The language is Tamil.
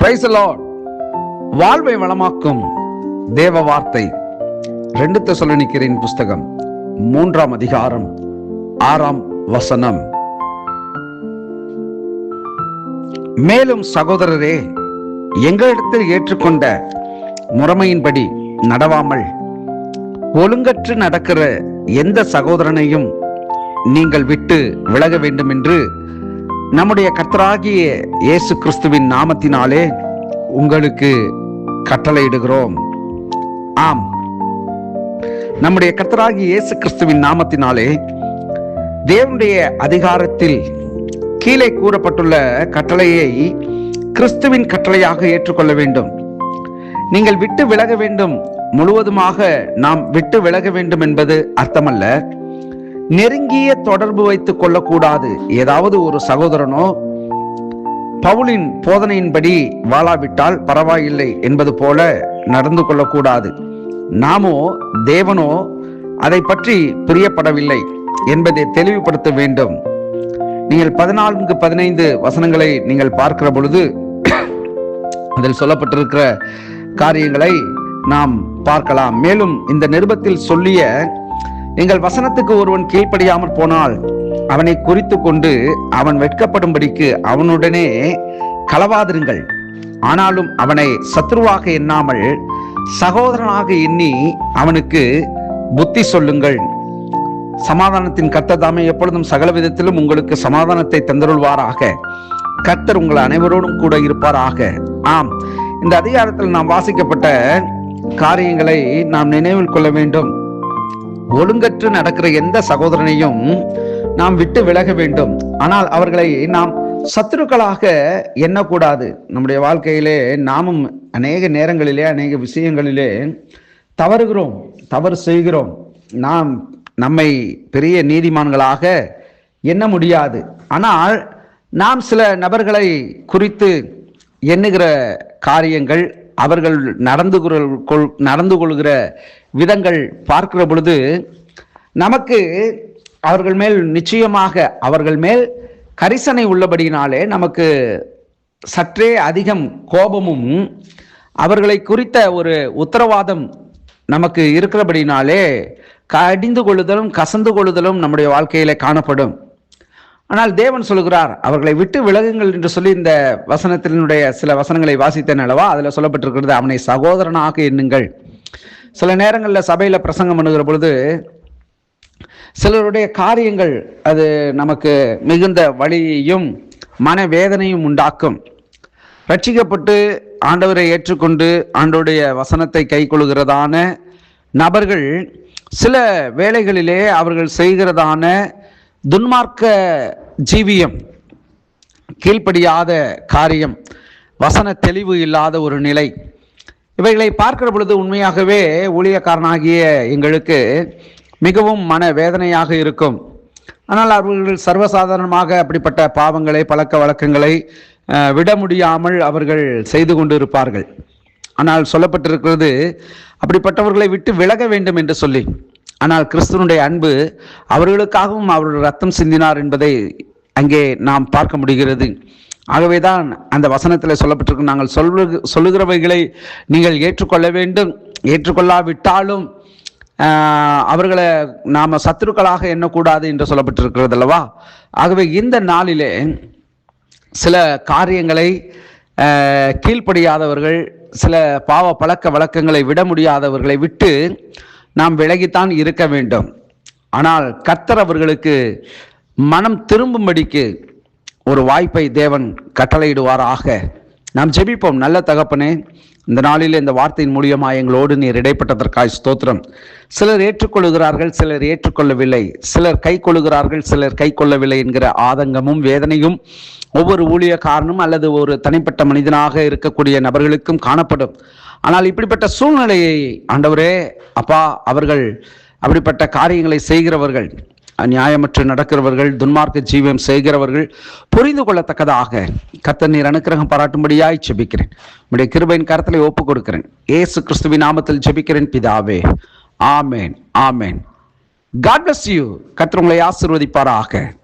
பிரைஸ் வாழ்வை வளமாக்கும் தேவ வார்த்தை. ரெண்டு தெசலோனிக்கரின் புஸ்தகம் மூன்றாம் அதிகாரம் ஆறாம் வசனம். மேலும் சகோதரரே எங்களிடத்தில் ஏற்றுக்கொண்ட முறைமையின்படி நடவாமல் ஒழுங்கற்று நடக்கிற எந்த சகோதரனையும் நீங்கள் விட்டு விலக வேண்டும் என்று நம்முடைய கர்த்தராகிய இயேசு கிறிஸ்துவின் நாமத்தினாலே உங்களுக்கு கட்டளையிடுகிறோம். ஆம். நம்முடைய கர்த்தராகிய இயேசு கிறிஸ்துவின் நாமத்தினாலே தேவனுடைய அதிகாரத்தில் கீழே கூறப்பட்டுள்ள கட்டளையை கிறிஸ்துவின் கட்டளையாக ஏற்றுக்கொள்ள வேண்டும். நீங்கள் விட்டு விலக வேண்டும். முழுவதுமாக நாம் விட்டு விலக வேண்டும் என்பது அர்த்தமல்ல. நெருங்கிய தொடர்பு வைத்துக் கொள்ளக்கூடாது. ஏதாவது ஒரு சகோதரனோ பவுலின் போதனையின்படி வாழாவிட்டால் பரவாயில்லை என்பது போல நடந்து கொள்ளக்கூடாது. நாமோ தேவனோ அதை பற்றி பிரியப்படவில்லை என்பதை தெளிவுபடுத்த வேண்டும். நீங்கள் பதினான்கு பதினைந்து வசனங்களை நீங்கள் பார்க்கிற பொழுது அதில் சொல்லப்பட்டிருக்கிற காரியங்களை நாம் பார்க்கலாம். மேலும் இந்த நிருபத்தில் சொல்லிய எங்கள் வசனத்துக்கு ஒருவன் கீழ்ப்படியாமல் போனால் அவனை குறித்து கொண்டு அவன் வெட்கப்படும்படிக்கு அவனுடனே களவாதிருங்கள். ஆனாலும் அவனை சத்ருவாக எண்ணாமல் சகோதரனாக எண்ணி அவனுக்கு புத்தி சொல்லுங்கள். சமாதானத்தின் கர்த்தர் தாமே எப்பொழுதும் சகல விதத்திலும் உங்களுக்கு சமாதானத்தை தந்தருள்வாராக. கர்த்தர் உங்கள் அனைவரோடும் கூட இருப்பாராக. ஆம் இந்த அதிகாரத்தில் நாம் வாசிக்கப்பட்ட காரியங்களை நாம் நினைவில் கொள்ள வேண்டும். ஒழுங்கற்று நடக்கிற எந்த சகோதரனையும் நாம் விட்டு விலக வேண்டும். ஆனால் அவர்களை நாம் சத்துருக்களாக எண்ணக்கூடாது. நம்முடைய வாழ்க்கையிலே நாமும் அநேக நேரங்களிலே அநேக விஷயங்களிலே தவறுகிறோம் தவறு செய்கிறோம். நாம் நம்மை பெரிய நீதிமான்களாக எண்ண முடியாது. ஆனால் நாம் சில நபர்களை குறித்து எண்ணுகிற காரியங்கள் அவர்கள் நடந்து கொள் நடந்து கொள்கிற விதங்கள் பார்க்கிற பொழுது நமக்கு அவர்கள் மேல் நிச்சயமாக அவர்கள் மேல் கரிசனை உள்ளபடியினாலே நமக்கு சற்றே அதிகம் கோபமும் அவர்களை குறித்த ஒரு உத்தரவாதம் நமக்கு இருக்கிறபடினாலே கடிந்து கொள்ளுதலும் கசந்து கொள்ளுதலும் நம்முடைய வாழ்க்கையிலே காணப்படும். ஆனால் தேவன் சொல்லுகிறார் அவர்களை விட்டு விலகுங்கள் என்று சொல்லி இந்த வசனத்தினுடைய சில வசனங்களை வாசித்தேன் அல்லவா? அதில் சொல்லப்பட்டிருக்கிறது அவனை சகோதரனாக எண்ணுங்கள். சில நேரங்களில் சபையில் பிரசங்கம் பண்ணுகிற பொழுது சிலருடைய காரியங்கள் அது நமக்கு மிகுந்த வழியையும் மனவேதனையும் உண்டாக்கும். ரட்சிக்கப்பட்டு ஆண்டவரை ஏற்றுக்கொண்டு ஆண்டோடைய வசனத்தை கை கொள்கிறதான நபர்கள் சில வேளைகளிலே அவர்கள் செய்கிறதான துன்மார்க்க ஜீவியம் கீழ்ப்படியாத காரியம் வசன தெளிவு இல்லாத ஒரு நிலை. இவைகளை பார்க்கிற பொழுது உண்மையாகவே ஊழியக்காரனாகிய எங்களுக்கு மிகவும் மன வேதனையாக இருக்கும். ஆனால் அவர்கள் சர்வசாதாரணமாக அப்படிப்பட்ட பாவங்களை பழக்க வழக்கங்களை விட முடியாமல் அவர்கள் செய்து கொண்டு இருப்பார்கள் ஆனால் சொல்லப்பட்டிருக்கிறது அப்படிப்பட்டவர்களை விட்டு விலக வேண்டும் என்று சொல்லி ஆனால் கிறிஸ்துவனுடைய அன்பு அவர்களுக்காகவும் அவர்கள் ரத்தம் சிந்தினார் என்பதை அங்கே நாம் பார்க்க முடிகிறது. ஆகவேதான் அந்த வசனத்தில் சொல்லப்பட்டிருக்கு நாங்கள் சொல்வ சொல்லுகிறவைகளை நீங்கள் ஏற்றுக்கொள்ள வேண்டும். ஏற்றுக்கொள்ளாவிட்டாலும் அவர்களை நாம் சத்துருக்களாக எண்ணக்கூடாது என்று சொல்லப்பட்டிருக்கிறது அல்லவா ஆகவே இந்த நாளிலே சில காரியங்களை கீழ்ப்படியாதவர்கள் சில பாவ பழக்க வழக்கங்களை விட முடியாதவர்களை விட்டு நாம் விலகித்தான் இருக்க வேண்டும். ஆனால் கத்தர் அவர்களுக்கு மனம் திரும்பும்படிக்கு ஒரு வாய்ப்பை தேவன் கட்டளையிடுவாராக. நாம் ஜெபிப்போம். நல்ல தகப்பனே இந்த நாளில் இந்த வார்த்தையின் மூலியமாக எங்களோடு நீர் இடைப்பட்டதற்காய் ஸ்தோத்திரம். சிலர் ஏற்றுக்கொள்கிறார்கள் சிலர் ஏற்றுக்கொள்ளவில்லை. சிலர் கை கொள்ளுகிறார்கள் சிலர் கை கொள்ளவில்லை என்கிற ஆதங்கமும் வேதனையும் ஒவ்வொரு ஊழியக்காரனும் அல்லது ஒரு தனிப்பட்ட மனிதனாக இருக்கக்கூடிய நபர்களுக்கும் காணப்படும். ஆனால் இப்படிப்பட்ட சூழ்நிலையை ஆண்டவரே அப்பா அவர்கள் அப்படிப்பட்ட காரியங்களை செய்கிறவர்கள் நியாயமற்று நடக்கிறவர்கள் துன்மார்க்க ஜீவம் செய்கிறவர்கள் புரிந்து கொள்ளத்தக்கதாக கத்த நீர் அனுக்கிரகம் பாராட்டும்படியாய் ஜெபிக்கிறேன். உடைய கிருபையின் கரத்தில் ஒப்புக் கொடுக்கிறேன். ஏசு கிறிஸ்துவின் நாமத்தில் ஜெபிக்கிறேன் பிதாவே. ஆமேன் ஆமேன். காட் பிளஸ் யூ கத்திரங்களை ஆசிர்வதிப்பாராக.